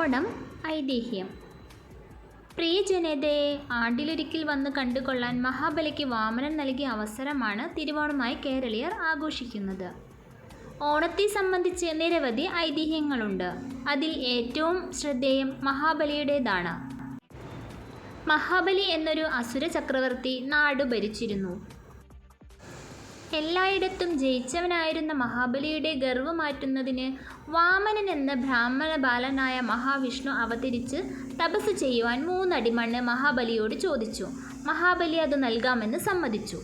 ഓണം ഐതിഹ്യം. പ്രിയ ജനതയെ ആണ്ടിലൊരിക്കൽ വന്ന് കണ്ടുകൊള്ളാൻ മഹാബലിക്ക് വാമനൻ നൽകിയ അവസരമാണ് തിരുവോണമായി കേരളീയർ ആഘോഷിക്കുന്നത്. ഓണത്തെ സംബന്ധിച്ച് നിരവധി ഐതിഹ്യങ്ങളുണ്ട്. അതിൽ ഏറ്റവും ശ്രദ്ധേയം മഹാബലിയുടേതാണ്. മഹാബലി എന്നൊരു അസുര ചക്രവർത്തി നാടു ഭരിച്ചിരുന്നു എല്ലായിടത്തും ജയിച്ചവനായിരുന്ന മഹാബലിയുടെ ഗർവ് മാറ്റുന്നതിന് വാമനൻ എന്ന ബ്രാഹ്മണ ബാലനായ മഹാവിഷ്ണു അവതരിച്ച് തപസ് ചെയ്യുവാൻ മൂന്നടി മണ്ണ് മഹാബലിയോട് ചോദിച്ചു. മഹാബലി അത് നൽകാമെന്ന് സമ്മതിച്ചു.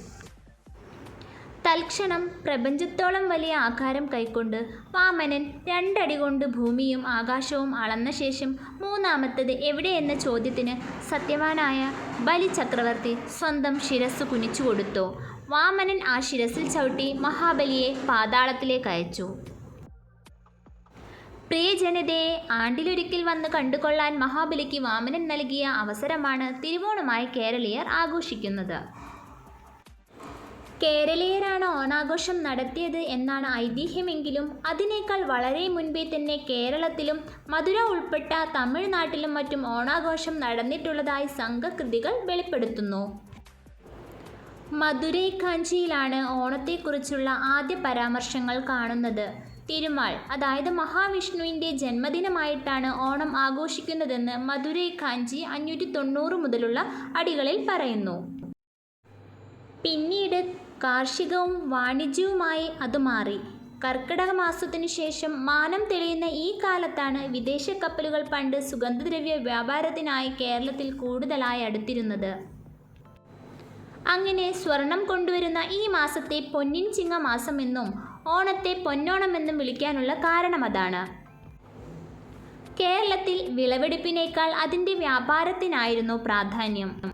തൽക്ഷണം പ്രപഞ്ചത്തോളം വലിയ ആകാരം കൈക്കൊണ്ട് വാമനൻ രണ്ടടി കൊണ്ട് ഭൂമിയും ആകാശവും അളന്ന ശേഷം മൂന്നാമത്തത് എവിടെയെന്ന ചോദ്യത്തിന് സത്യവാനായ ബലി ചക്രവർത്തി സ്വന്തം ശിരസ് കുനിച്ചു കൊടുത്തു. വാമനൻ ആ ശിരസിൽ ചവിട്ടി മഹാബലിയെ പാതാളത്തിലേക്ക് അയച്ചു. പ്രിയജനതയെ ആണ്ടിലൊരിക്കൽ വന്ന് കണ്ടുകൊള്ളാൻ മഹാബലിക്ക് വാമനൻ നൽകിയ അവസരമാണ് തിരുവോണമായി കേരളീയർ ആഘോഷിക്കുന്നത്. കേരളീയരാണ് ഓണാഘോഷം നടത്തിയത് എന്നാണ് ഐതിഹ്യമെങ്കിലും അതിനേക്കാൾ വളരെ മുൻപേ തന്നെ കേരളത്തിലും മധുര ഉൾപ്പെട്ട തമിഴ്നാട്ടിലും മറ്റും ഓണാഘോഷം നടന്നിട്ടുള്ളതായി സംഘകൃതികൾ വെളിപ്പെടുത്തുന്നു. മധുരൈ കാഞ്ചിയിലാണ് ഓണത്തെക്കുറിച്ചുള്ള ആദ്യ പരാമർശങ്ങൾ കാണുന്നത്. തിരുമാൾ അതായത് മഹാവിഷ്ണുവിന്റെ ജന്മദിനമായിട്ടാണ് ഓണം ആഘോഷിക്കുന്നതെന്ന് മധുരൈ കാഞ്ചി അഞ്ഞൂറ്റി തൊണ്ണൂറ് മുതലുള്ള അടികളിൽ പറയുന്നു. പിന്നീട് കാർഷികവും വാണിജ്യവുമായി അത് മാറി. കർക്കിടക മാസത്തിനു ശേഷം മാനം തെളിയുന്ന ഈ കാലത്താണ് വിദേശ കപ്പലുകൾ പണ്ട് സുഗന്ധദ്രവ്യ വ്യാപാരത്തിനായി കേരളത്തിൽ കൂടുതലായി അടുത്തിരുന്നത്. അങ്ങനെ സ്വർണം കൊണ്ടുവരുന്ന ഈ മാസത്തെ പൊന്നിൻ ചിങ്ങ മാസമെന്നും ഓണത്തെ പൊന്നോണമെന്നും വിളിക്കാനുള്ള കാരണം അതാണ്. കേരളത്തിൽ വിളവെടുപ്പിനേക്കാൾ അതിന്റെ വ്യാപാരത്തിനായിരുന്നു പ്രാധാന്യം.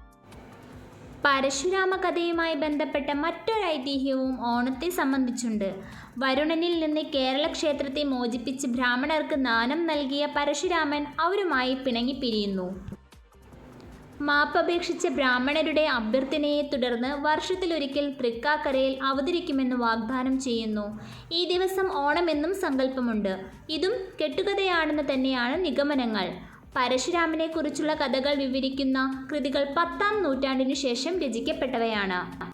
പരശുരാമ കഥയുമായി ബന്ധപ്പെട്ട മറ്റൊരു ഐതിഹ്യവും ഓണത്തെ സംബന്ധിച്ചുണ്ട്. വരുണനിൽ നിന്ന് കേരള ക്ഷേത്രത്തെ മോചിപ്പിച്ച് ബ്രാഹ്മണർക്ക് ദാനം നൽകിയ പരശുരാമൻ അവരുമായി പിണങ്ങിപ്പിരിയുന്നു മാപ്പപേക്ഷിച്ച ബ്രാഹ്മണരുടെ അഭ്യർത്ഥനയെ തുടർന്ന് വർഷത്തിലൊരിക്കൽ തൃക്കാക്കരയിൽ അവതരിക്കുമെന്ന് വാഗ്ദാനം ചെയ്യുന്നു. ഈ ദിവസം ഓണമെന്നും സങ്കല്പമുണ്ട്. ഇതും കെട്ടുകഥയാണെന്ന് തന്നെയാണ് നിഗമനങ്ങൾ. പരശുരാമനെക്കുറിച്ചുള്ള കഥകൾ വിവരിക്കുന്ന കൃതികൾ പത്താം നൂറ്റാണ്ടിനു ശേഷം രചിക്കപ്പെട്ടവയാണ്.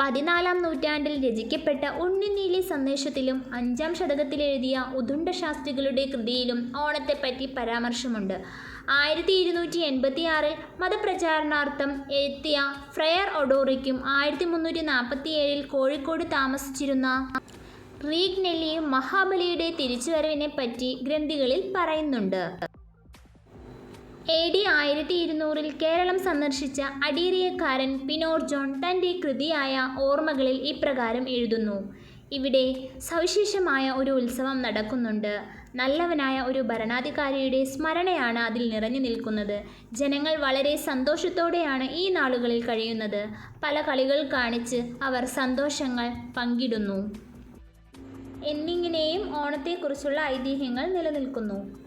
പതിനാലാം നൂറ്റാണ്ടിൽ രചിക്കപ്പെട്ട ഉണ്ണിനീലി സന്ദേശത്തിലും അഞ്ചാം ശതകത്തിലെഴുതിയ ഉദുണ്ട ശാസ്ത്രികളുടെ കൃതിയിലും ഓണത്തെപ്പറ്റി പരാമർശമുണ്ട്. ആയിരത്തി ഇരുന്നൂറ്റി എൺപത്തി ആറിൽ മതപ്രചാരണാർത്ഥം എത്തിയ ഫ്രയർ ഒഡോറിക്കും ആയിരത്തി മുന്നൂറ്റി നാൽപ്പത്തി ഏഴിൽ കോഴിക്കോട് താമസിച്ചിരുന്ന റീഗ്നെല്ലിയും മഹാബലിയുടെ തിരിച്ചുവരവിനെ പറ്റി ഗ്രന്ഥികളിൽ പറയുന്നുണ്ട്. എ ഡി ആയിരത്തി ഇരുന്നൂറിൽ കേരളം സന്ദർശിച്ച അഡീറിയക്കാരൻ പിനോർ ജോൺ തന്റെ കൃതിയായ ഓർമ്മകളിൽ ഇപ്രകാരം എഴുതുന്നു. ഇവിടെ സവിശേഷമായ ഒരു ഉത്സവം നടക്കുന്നുണ്ട്. നല്ലവനായ ഒരു ഭരണാധികാരിയുടെ സ്മരണയാണ് അതിൽ നിറഞ്ഞു നിൽക്കുന്നത്. ജനങ്ങൾ വളരെ സന്തോഷത്തോടെയാണ് ഈ നാളുകളിൽ കഴിയുന്നത്. പല കളികൾ കാണിച്ച് അവർ സന്തോഷങ്ങൾ പങ്കിടുന്നു. എന്നിങ്ങനെയും ഓണത്തെക്കുറിച്ചുള്ള ഐതിഹ്യങ്ങൾ നിലനിൽക്കുന്നു.